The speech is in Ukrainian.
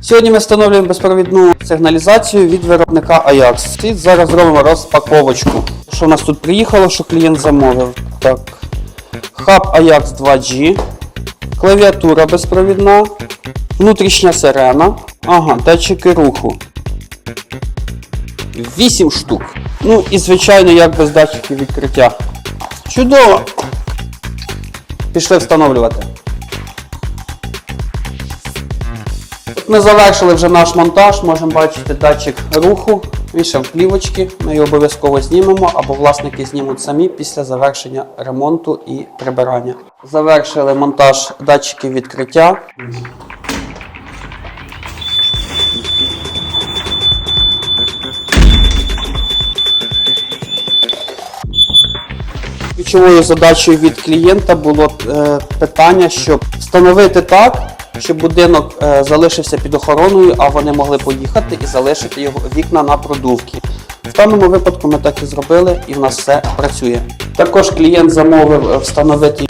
Сьогодні ми встановлюємо безпровідну сигналізацію від виробника Ajax. І зараз зробимо розпаковочку. Що в нас тут приїхало, що клієнт замовив? Так. Хаб Ajax 2G, клавіатура безпровідна, внутрішня сирена, ага, датчики руху. 8 штук. Ну і звичайно, як без датчиків відкриття. Чудово! Пішли встановлювати. Ми завершили вже наш монтаж, можемо бачити датчик руху, вішав плівочки, ми його обов'язково знімемо, або власники знімуть самі після завершення ремонту і прибирання. Завершили монтаж датчиків відкриття. Ключовою задачею від клієнта було е, питання, щоб встановити так, щоб будинок е, залишився під охороною, а вони могли поїхати і залишити його вікна на продувки. В даному випадку ми так і зробили, і в нас все працює. Також клієнт замовив е, встановити